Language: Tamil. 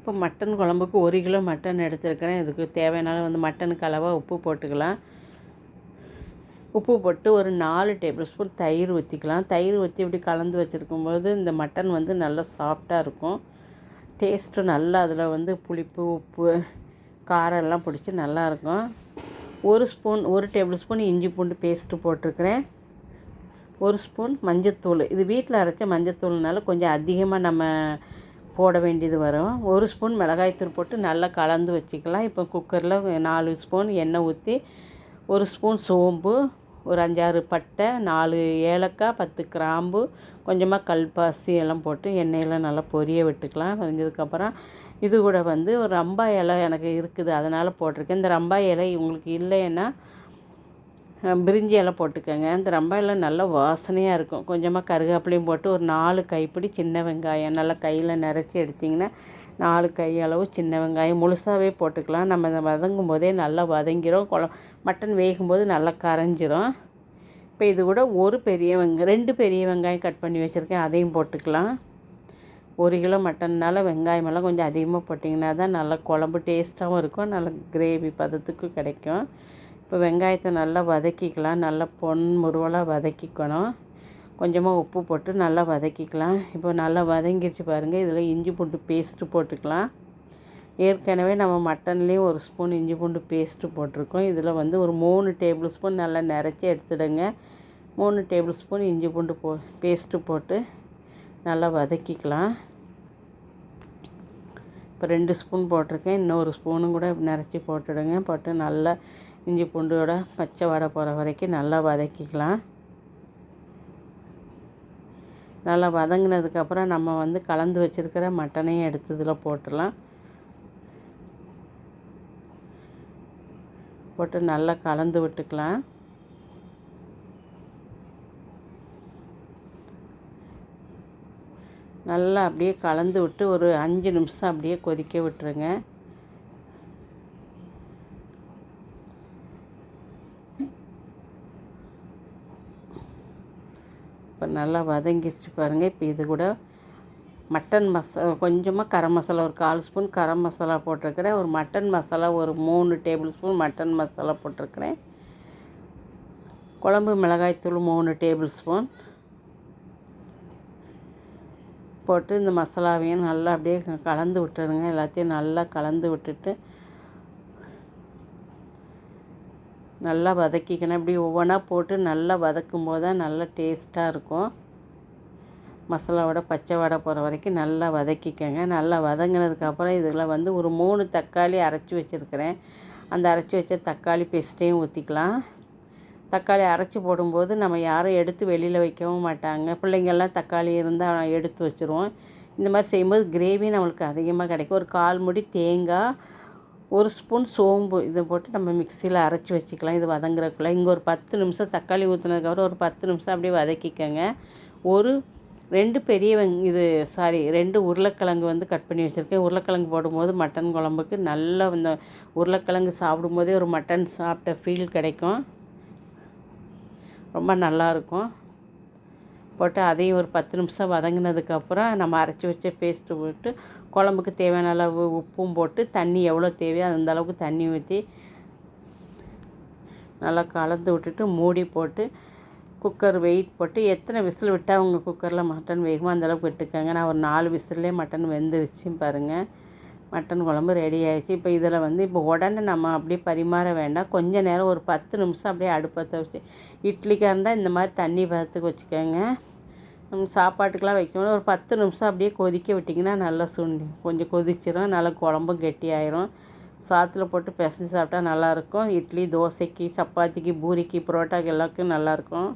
இப்போ மட்டன் குழம்புக்கு ஒரு கிலோ மட்டன் எடுத்துருக்கிறேன். இதுக்கு தேவையானாலும் வந்து மட்டனுக்கு அளவாக உப்பு போட்டுக்கலாம். உப்பு போட்டு ஒரு நாலு டேபிள் ஸ்பூன் தயிர் ஊற்றிக்கலாம் தயிர் ஊற்றி இப்படி கலந்து வச்சுருக்கும்போது இந்த மட்டன் வந்து நல்லா சாஃப்டாக இருக்கும். டேஸ்ட்டு நல்லா அதில் வந்து புளிப்பு உப்பு காரம் எல்லாம் பிடிச்சி நல்லாயிருக்கும் ஒரு ஸ்பூன் ஒரு டேபிள் ஸ்பூன் இஞ்சி பூண்டு பேஸ்ட்டு போட்டிருக்கிறேன். ஒரு ஸ்பூன் மஞ்சத்தூள். இது வீட்டில் அரைச்ச மஞ்சத்தூள்னால கொஞ்சம் அதிகமாக நம்ம போட வேண்டியது வரும். ஒரு ஸ்பூன் மிளகாய்த்தூள் போட்டு நல்லா கலந்து வச்சுக்கலாம். இப்போ குக்கரில் நாலு ஸ்பூன் எண்ணெய் ஊற்றி ஒரு ஸ்பூன் சோம்பு ஒரு அஞ்சாறு பட்டை நாலு ஏலக்காய் பத்து கிராம்பு கொஞ்சமாக கல்பாசி எல்லாம் போட்டு எண்ணெயில் நல்லா பொரிய விட்டுக்கலாம். பொரிஞ்சதுக்கப்புறம் இது கூட வந்து ஒரு ரம்பா இலை எனக்கு இருக்குது. அதனால் போட்டிருக்கேன். இந்த ரம்பா இலை உங்களுக்கு இல்லைன்னா பிரிஞ்சி இலை போட்டுக்கோங்க. இந்த ரம்பா இலை நல்லா வாசனையாக இருக்கும். கொஞ்சமாக கருவேப்பிலையும் போட்டு ஒரு நாலு கைப்பிடி சின்ன வெங்காயம் நல்லா கையில் நிறச்சி எடுத்திங்கன்னா நாலு கை அளவு சின்ன வெங்காயம் முழுசாகவே போட்டுக்கலாம். நம்ம இதை வதங்கும் போதே நல்லா வதங்கிரும். குழ மட்டன் வேகும்போது நல்லா கரைஞ்சிரும். இப்போ இது கூட ஒரு பெரிய வெங்காயம் ரெண்டு பெரிய வெங்காயம் கட் பண்ணி வச்சுருக்கேன். அதையும் போட்டுக்கலாம். ஒரு கிலோ மட்டன்னால் வெங்காயமெல்லாம் கொஞ்சம் அதிகமாக போட்டிங்கன்னா தான் நல்லா குழம்பு டேஸ்ட்டாகவும் இருக்கும். நல்ல கிரேவி பதத்துக்கும் கிடைக்கும். இப்போ வெங்காயத்தை நல்லா வதக்கிக்கலாம். நல்லா பொன் முருவலாக வதக்கிக்கணும். கொஞ்சமாக உப்பு போட்டு நல்லா வதக்கிக்கலாம். இப்போ நல்லா வதங்கிருச்சு பாருங்கள் இதில் இஞ்சி பூண்டு பேஸ்ட்டு போட்டுக்கலாம். ஏற்கனவே நம்ம மட்டன்லேயும் ஒரு ஸ்பூன் இஞ்சி பூண்டு பேஸ்ட்டு போட்டிருக்கோம். இதில் வந்து ஒரு மூணு டேபிள் ஸ்பூன் நல்லா நிறச்சி எடுத்துடுங்க. மூணு டேபிள் ஸ்பூன் இஞ்சி பூண்டு போ பேஸ்ட்டு போட்டு நல்லா வதக்கிக்கலாம். இப்போ ரெண்டு ஸ்பூன் போட்டிருக்கேன். இன்னொரு ஸ்பூனும் கூட நிறச்சி போட்டுடுங்க. போட்டு நல்லா இஞ்சி பூண்டோட பச்சை வடை போகிற வரைக்கும் நல்லா வதக்கிக்கலாம். நல்லா வதங்கினதுக்கப்புறம் நம்ம வந்து கலந்து வச்சுருக்கிற மட்டனையும் எடுத்து இதில் போட்டுடலாம். போட்டு நல்லா கலந்து விட்டுக்கலாம். நல்லா அப்படியே கலந்து விட்டு ஒரு அஞ்சு நிமிஷம் அப்படியே கொதிக்க விட்டுருங்க. இப்போ நல்லா வதங்கிடுச்சு பாருங்கள் இப்போ இது கூட மட்டன் மசா கொஞ்சமாக கரம் மசாலா ஒரு கால் ஸ்பூன் கரம் மசாலா போட்டிருக்கிறேன். ஒரு மட்டன் மசாலா ஒரு மூணு டேபிள் ஸ்பூன் மட்டன் மசாலா போட்டிருக்கிறேன். குழம்பு மிளகாய்த்தூள் மூணு டேபிள் ஸ்பூன் போட்டு இந்த மசாலாவையும் நல்லா அப்படியே கலந்து விட்டுருங்க. எல்லாத்தையும் நல்லா கலந்து விட்டுட்டு நல்லா வதக்கிக்கணும். இப்படி ஒவ்வொன்றா போட்டு நல்லா வதக்கும் போது தான் நல்லா டேஸ்ட்டாக இருக்கும். மசாலாவோட பச்சை வடை போகிற வரைக்கும் நல்லா வதக்கிக்கங்க. நல்லா வதங்கினதுக்கப்புறம் இதில் வந்து ஒரு மூணு தக்காளி அரைச்சி வச்சுருக்கிறேன். அந்த அரைச்சி வச்ச தக்காளி பேஸ்ட்டையும் ஊற்றிக்கலாம் தக்காளி அரைச்சி போடும்போது நம்ம யாரும் எடுத்து வெளியில் வைக்கவும் மாட்டாங்க. பிள்ளைங்கள்லாம் தக்காளி இருந்தால் எடுத்து வச்சுருவோம். இந்த மாதிரி செய்யும்போது கிரேவி நம்மளுக்கு அதிகமாக கிடைக்கும். ஒரு கால் முடி தேங்காய் ஒரு ஸ்பூன் சோம்பு இதை போட்டு நம்ம மிக்சியில் அரைச்சி வச்சுக்கலாம். இது வதங்குறதுக்குள்ள இங்கே ஒரு பத்து நிமிஷம் தக்காளி ஊற்றுனதுக்கப்புறம் ஒரு பத்து நிமிஷம் அப்படியே வதக்கிக்கோங்க. ஒரு ரெண்டு பெரிய வெங் இது சாரி ரெண்டு உருளைக்கிழங்கு வந்து கட் பண்ணி வச்சுருக்கேன். உருளைக்கிழங்கு போடும்போது மட்டன் குழம்புக்கு நல்லா இந்த உருளைக்கிழங்கு சாப்பிடும்போதே ஒரு மட்டன் சாப்பிட்ட ஃபீல் கிடைக்கும். ரொம்ப நல்லாயிருக்கும் போட்டு அதையும் ஒரு பத்து நிமிஷம் வதங்கினதுக்கப்புறம் நம்ம அரைச்சி வச்ச பேஸ்ட்டு போட்டு குழம்புக்கு தேவையான அளவு உப்பும் போட்டு தண்ணி எவ்வளோ தேவையோ அந்த அளவுக்கு தண்ணி ஊற்றி நல்லா கலந்து விட்டுட்டு மூடி போட்டு குக்கர் வெயிட் போட்டு எத்தனை விசில் விட்டால் உங்கள் குக்கரில் மட்டன் வேகுமோ அந்தளவுக்கு விட்டுக்கோங்க. நான் ஒரு நாலு விசில்லே மட்டன் வெந்துருச்சு பாருங்கள் மட்டன் குழம்பு ரெடி ஆயிடுச்சு. இப்போ இதில் வந்து இப்போ உடனே நம்ம அப்படியே பரிமாற வேண்டாம். கொஞ்ச நேரம் ஒரு பத்து நிமிஷம் அப்படியே அடுப்பத்தை வச்சு இட்லிக்காக இருந்தால் இந்த மாதிரி தண்ணி பார்த்துக்கு வச்சுக்கோங்க. சாப்பாட்டுக்கெலாம் வைக்கணும் ஒரு பத்து நிமிஷம் அப்படியே கொதிக்க விட்டிங்கன்னா நல்லா சுண்டி கொஞ்சம் கொதிச்சிடும் நல்லா குழம்பும் கெட்டியாயிரும். சாத்தில் போட்டு பிசைஞ்சு சாப்பிட்டா நல்லாயிருக்கும் இட்லி தோசைக்கு சப்பாத்திக்கு பூரிக்கு புரோட்டாக்கு எல்லாத்துக்கும் நல்லாயிருக்கும்